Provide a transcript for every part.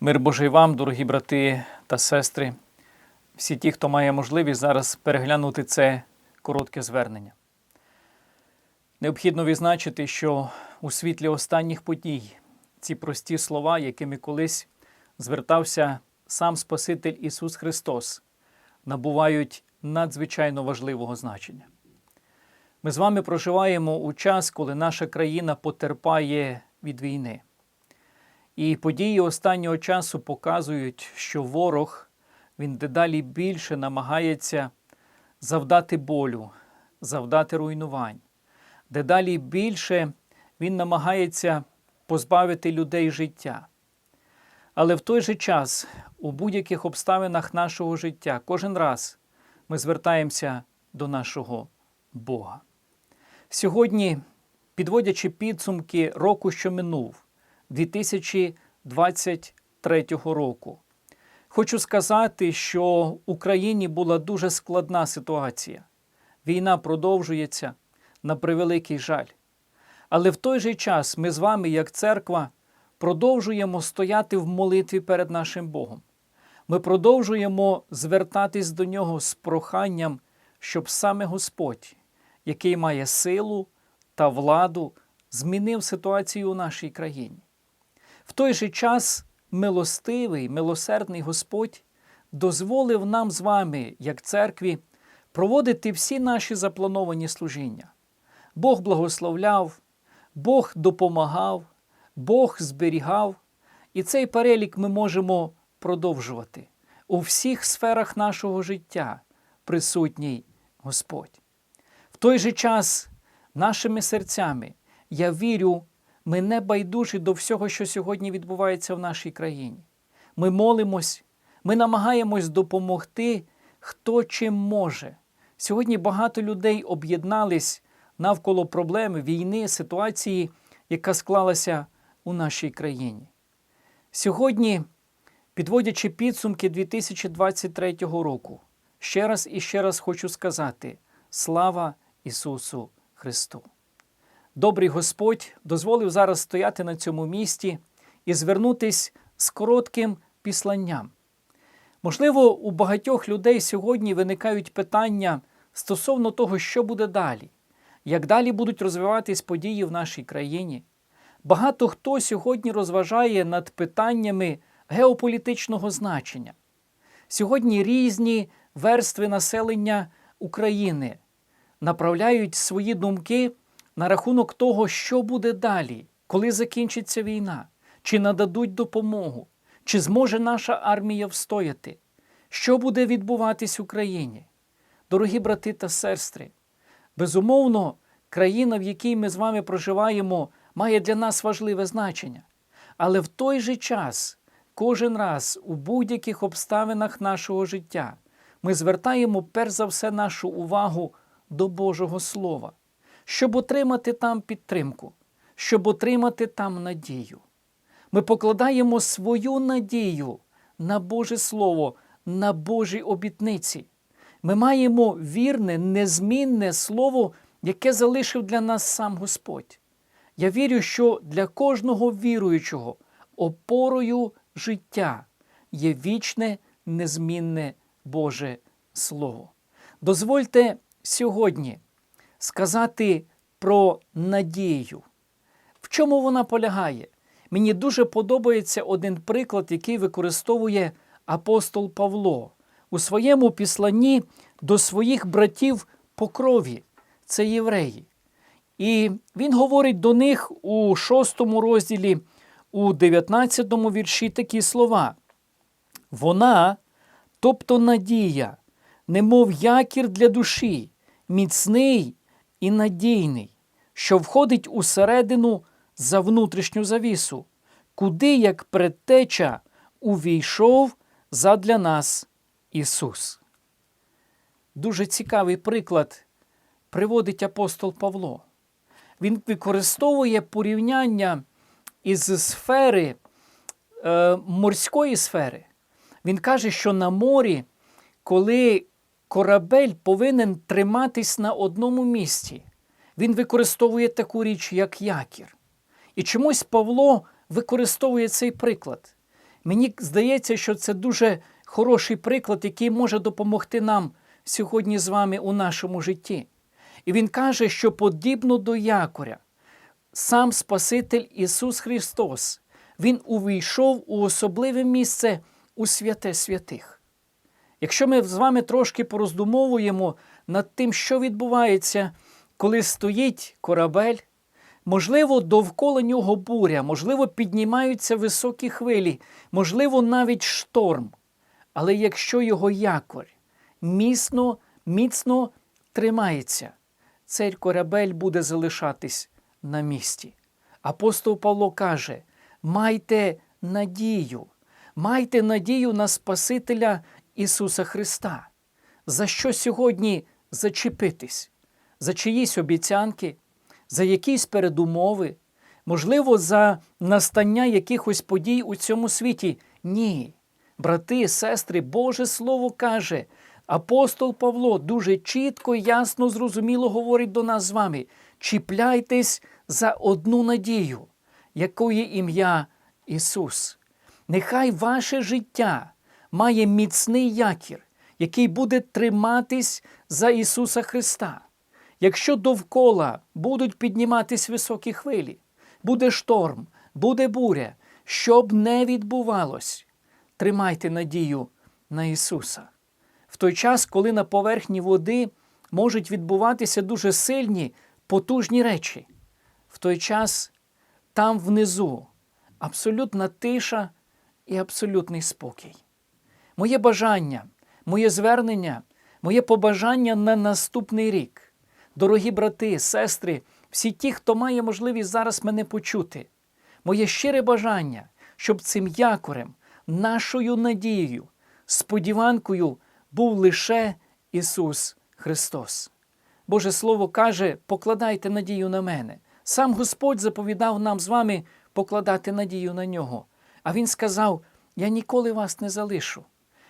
Мир Божий вам, дорогі брати та сестри, всі ті, хто має можливість зараз переглянути це коротке звернення. Необхідно відзначити, що у світлі останніх подій ці прості слова, якими колись звертався сам Спаситель Ісус Христос, набувають надзвичайно важливого значення. Ми з вами проживаємо у час, коли наша країна потерпає від війни. І події останнього часу показують, що ворог він дедалі більше намагається завдати болю, завдати руйнувань. Дедалі більше він намагається позбавити людей життя. Але в той же час, у будь-яких обставинах нашого життя, кожен раз ми звертаємося до нашого Бога. Сьогодні, підводячи підсумки року, що минув, 2023 року. Хочу сказати, що в Україні була дуже складна ситуація. Війна продовжується на превеликий жаль. Але в той же час ми з вами, як церква, продовжуємо стояти в молитві перед нашим Богом. Ми продовжуємо звертатись до Нього з проханням, щоб саме Господь, який має силу та владу, змінив ситуацію у нашій країні. В той же час милостивий, милосердний Господь дозволив нам з вами, як церкві, проводити всі наші заплановані служіння. Бог благословляв, Бог допомагав, Бог зберігав, і цей перелік ми можемо продовжувати. У всіх сферах нашого життя присутній Господь. В той же час нашими серцями я вірю, ми не байдужі до всього, що сьогодні відбувається в нашій країні. Ми молимось, ми намагаємось допомогти, хто чим може. Сьогодні багато людей об'єднались навколо проблеми війни, ситуації, яка склалася у нашій країні. Сьогодні, підводячи підсумки 2023 року, ще раз і ще раз хочу сказати: слава Ісусу Христу! Добрий Господь дозволив зараз стояти на цьому місці і звернутись з коротким післанням. Можливо, у багатьох людей сьогодні виникають питання стосовно того, що буде далі, як далі будуть розвиватись події в нашій країні. Багато хто сьогодні розважає над питаннями геополітичного значення. Сьогодні різні верстви населення України направляють свої думки на рахунок того, що буде далі, коли закінчиться війна, чи нададуть допомогу, Чи зможе наша армія встояти? Що буде відбуватись в Україні? Дорогі брати та сестри, безумовно, країна, в якій ми з вами проживаємо, має для нас важливе значення. Але в той же час, кожен раз у будь-яких обставинах нашого життя, ми звертаємо перш за все нашу увагу до Божого Слова, щоб отримати там підтримку, щоб отримати там надію. Ми покладаємо свою надію на Боже Слово, на Божі обітниці. Ми маємо вірне, незмінне слово, яке залишив для нас сам Господь. Я вірю, що для кожного віруючого опорою життя є вічне, незмінне Боже Слово. Дозвольте сьогодні сказати про надію. В чому вона полягає? Мені дуже подобається один приклад, який використовує апостол Павло у своєму післанні до своїх братів по крові, це євреї. І він говорить до них у шостому розділі, у 19 вірші такі слова. Вона, тобто надія, немов якір для душі, міцний і надійний, що входить усередину за внутрішню завісу, куди, як предтеча, увійшов задля нас Ісус. Дуже цікавий приклад приводить апостол Павло. Він використовує порівняння із сфери е, морської сфери. Він каже, що на морі, коли корабель повинен триматись на одному місці, він використовує таку річ, як якір. І чомусь Павло використовує цей приклад. Мені здається, що це дуже хороший приклад, який може допомогти нам сьогодні з вами у нашому житті. І він каже, що подібно до якоря, сам Спаситель Ісус Христос, Він увійшов у особливе місце у святе святих. Якщо ми з вами трошки пороздумовуємо над тим, що відбувається, коли стоїть корабель, можливо, довкола нього буря, можливо, піднімаються високі хвилі, можливо, навіть шторм. Але якщо його якорь міцно, міцно тримається, цей корабель буде залишатись на місці. Апостол Павло каже: майте надію, майте надію на Спасителя Ісуса Христа. За що сьогодні зачепитись? За чиїсь обіцянки, за якісь передумови, можливо, за настання якихось подій у цьому світі? Ні. Брати, сестри, Боже Слово каже, апостол Павло дуже чітко, ясно, зрозуміло говорить до нас з вами: чіпляйтесь за одну надію, якої ім'я Ісус. Нехай ваше життя має міцний якір, який буде триматись за Ісуса Христа. Якщо довкола будуть підніматись високі хвилі, буде шторм, буде буря, що б не відбувалось, тримайте надію на Ісуса. В той час, коли на поверхні води можуть відбуватися дуже сильні, потужні речі, в той час там внизу абсолютна тиша і абсолютний спокій. Моє бажання, моє звернення, моє побажання на наступний рік. Дорогі брати, сестри, всі ті, хто має можливість зараз мене почути, моє щире бажання, щоб цим якорем, нашою надією, сподіванкою був лише Ісус Христос. Боже Слово каже: покладайте надію на мене. Сам Господь заповідав нам з вами покладати надію на нього. А Він сказав: Я ніколи вас не залишу.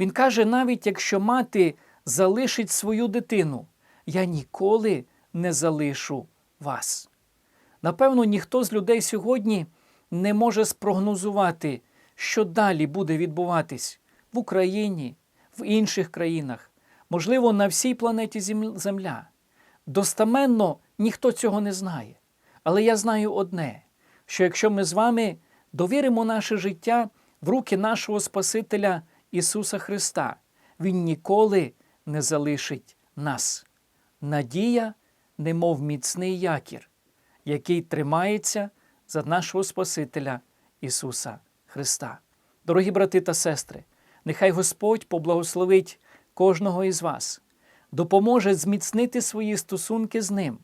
Він каже, навіть якщо мати залишить свою дитину, я ніколи не залишу вас. Напевно, ніхто з людей сьогодні не може спрогнозувати, що далі буде відбуватись в Україні, в інших країнах, можливо, на всій планеті Земля. Достаменно ніхто цього не знає. Але я знаю одне: що якщо ми з вами довіримо наше життя в руки нашого Спасителя Ісуса Христа, Він ніколи не залишить нас. Надія, немов міцний якір, який тримається за нашого Спасителя Ісуса Христа. Дорогі брати та сестри, нехай Господь поблагословить кожного із вас, допоможе зміцнити свої стосунки з Ним,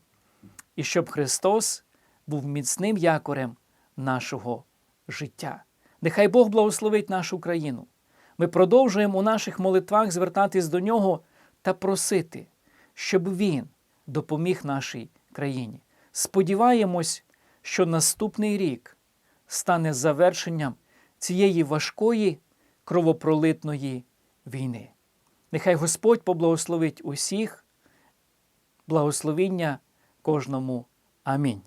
і щоб Христос був міцним якорем нашого життя. Нехай Бог благословить нашу країну. Ми продовжуємо у наших молитвах звертатись до Нього та просити, щоб Він допоміг нашій країні. Сподіваємось, що наступний рік стане завершенням цієї важкої кровопролитної війни. Нехай Господь поблагословить усіх, благословіння кожному. Амінь.